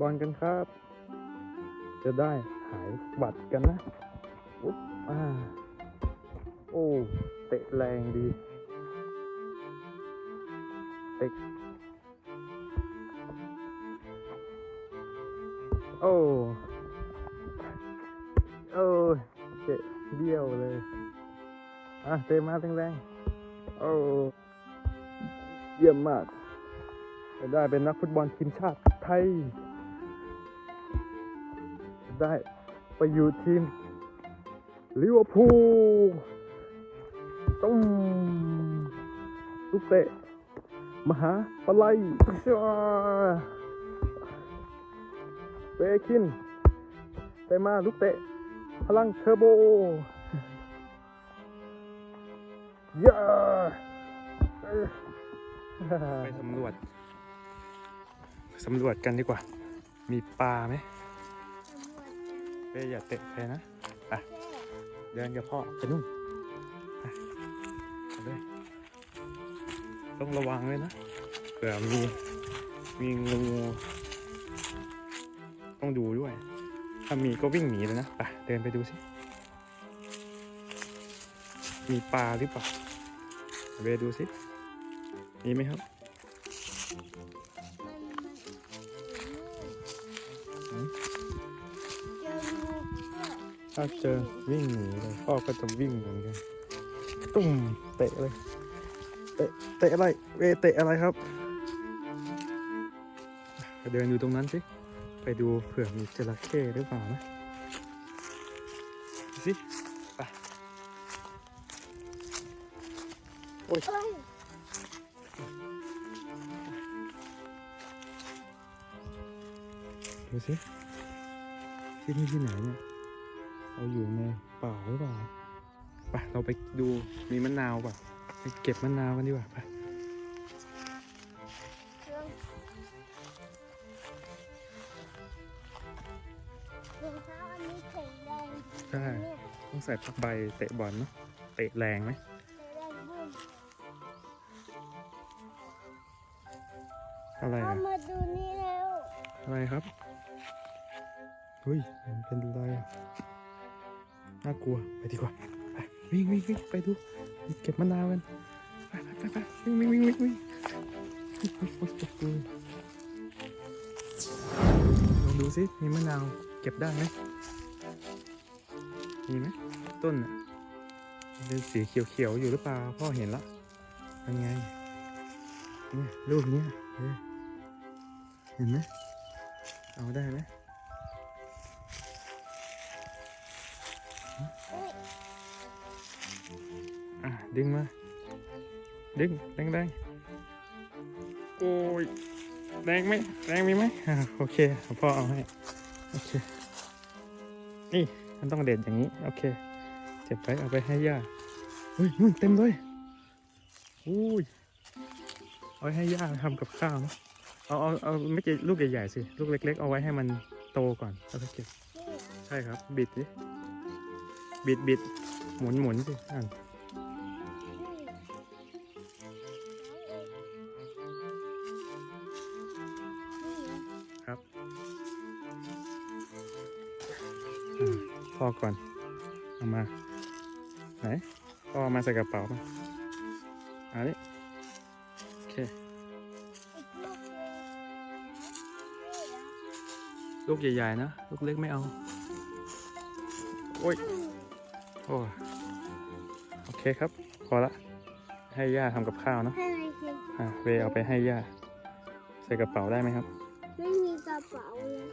บอลกันครับ จะได้หายหวัดกันนะอุ๊บอ่าโอ้เตะแรงดี เตะโอ้โอ้เตะเบี้ยวเลยอะเตะมาแรงๆโอ้เยี่ยมมากจะได้เป็นนักฟุตบอลทีมชาติไทย ได้ไปอยู่ทีมลิเวอร์พูลตุ้มลูกเตะ มหาปลายชัวเบคินเตมาลูกเตะ พลังเทอร์โบย่าเอ้ยไปสำรวจ สำรวจกันดีกว่า มีปลาไหม เป้อย่าเตะใครนะไปเดินกับพ่อไปนู่นไปเอาเลยต้องระวังเลยนะเผื่อมีมีงูต้องดูด้วย ถ้ามีก็วิ่งหนีเลยนะไปเดินไปดูสิ มีปลาหรือเปล่าเบดูสิ มีไหมครับ ถ้าเจอวิ่งหนีเลยพ่อก็จะวิ่งเหมือนกันตุ้มเตะเลยเตะเตะอะไรเวเตะอะไรครับไปเดินอยู่ตรงนั้นสิไปดูเผื่อมีจระเข้หรือเปล่านะสิไปโอ้ยดูสิที่นี่ที่ไหนเนี่ย เราอยู่ในป่าหรือเปล่าไปเราไปดูมีมะนาวป่ะไปเก็บมะนาวกันดีกว่าไปรองเท้าอันนี้แข็งแรงใช่เนี่ยต้องใส่ผ้าใบเตะบอลเนาะเตะแรงไหมแข็งแรงบุ้มอะไรเอาอะมาดูนี่แล้ว อะไรครับเฮ้ยมันเป็นอะไรอะ น่ากลัวไปดีกว่าไปวิ่งวิ่งวิ่งไปดูเก็บมะนาวกันไปไปไปไปวิ่งวิ่งวิ่งวิ่งวิ่งลองดูสิมีมะนาวเก็บได้ไหมมีไหมต้นอะเป็นสีเขียวๆอยู่หรือเปล่าพ่อเห็นละเป็นไงเนี่ยลูกเนี้ยเห็นไหมเอาได้ไหม อะดึงมา ดึงแรงแรงโอ้ยแรงไหมแรงมีไหมอะโอเคพ่อเอาให้โอเคนี่มันต้องเด็ดอย่างนี้ โอเคเจ็บไปเอาไปให้ย่าอุ้ยนู่นเต็มเลยอุ้ยเอาไว้ให้ย่าทำกับข้าวนะเอาเอาเอาไม่ใช่ลูกใหญ่ๆสิ ลูกเล็ก ๆ เอาไว้ให้มันโตก่อนแล้วก็เก็บ ใช่ครับ บิดสิ บิดบิดหมุนหมุนสิอ่านครับอพ่อก่อน เอามา ไหน พ่อมาใส่กระเป๋ามาอันนี้โอเค ลูกหนึ่งนี่เหรอลูกใหญ่ๆนะ ลูกเล็กไม่เอา โอ้ย โอ้ยโอเคครับ พอละ ให้ย่าทำกับข้าวเนอะให้อะไรสิอะเวเอาไปให้ย่า ใส่กระเป๋าได้ไหมครับ ไม่มีกระเป๋าเลย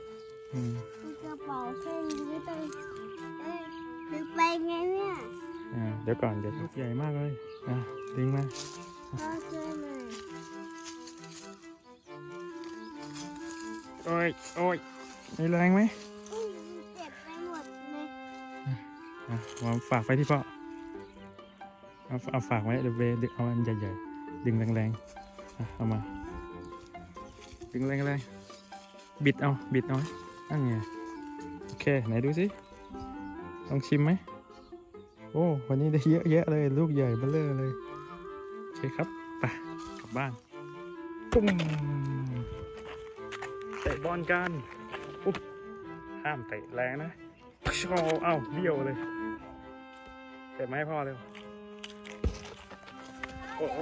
อืมมีกระเป๋าแค่นี้ไม่ต้องเอ้ยหรือไปไงเนี่ยอ่าเดี๋ยวก่อนเดี๋ยวลูกใหญ่มากเลยอะดึงมาก็ช่วยหน่อยโอ้ยโอ้ยมีแรงไหม อะวางฝากไปที่พ่อเอาเอาฝากไว้เดี๋ยวเดึงเอาอันใหญ่ๆดึงแรงๆเอามา ดึงแรงๆบิดเอาบิดเอานั่นไงโอเคไหนดูสิลองชิมไหมโอ้วันนี้ได้เยอะแยะเลยลูกใหญ่เบ้อเลย โอเคครับไปกลับบ้านตุ้มเตะบอลกันอุ๊บห้ามเตะแรงนะชอเอ้าเบี้ยวเลย เตะมาให้พ่อเร็วโอ้โห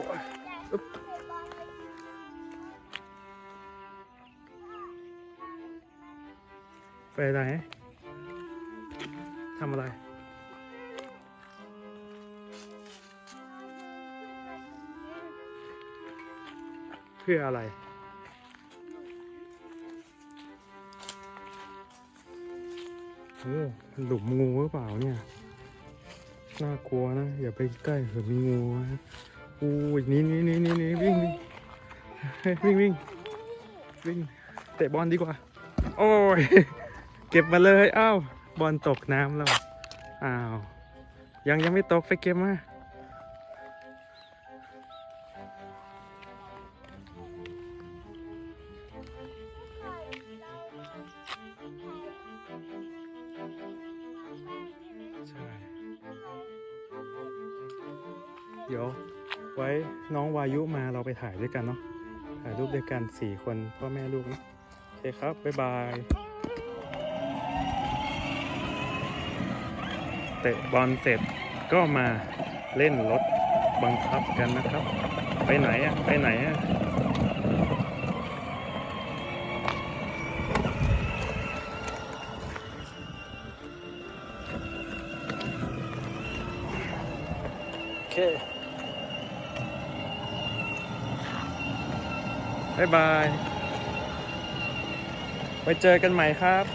ไปไหนทำอะไรเพื่ออะไร โอ้หลุมงูหรือเปล่าเนี่ย น่ากลัวนะ อย่าไปใกล้เผื่อมีงูนะอู้ยนี่นี่นี่นี่นี่วิ่งวิ่งเฮ้ยวิ่งวิ่งวิ่งเตะบอลดีกว่า โอ้ย เก็บมาเลยอ้าวบอลตกน้ำแล้ว อ้าว ยังยังไม่ตกไปเก็บมา ดี๋ยวไว้น้องวายุมาเราไปถ่ายด้วยกันเนาะถ่ายรูปด้วยกันสี่คนพ่อแม่ลูกนะโอเคครับ บ๊ายบาย เตะบอลเสร็จก็มาเล่นรถบังคับกันนะครับ ไปไหนอะไปไหนอะโอเค บ๊ายบาย ไปเจอกันใหม่ครับ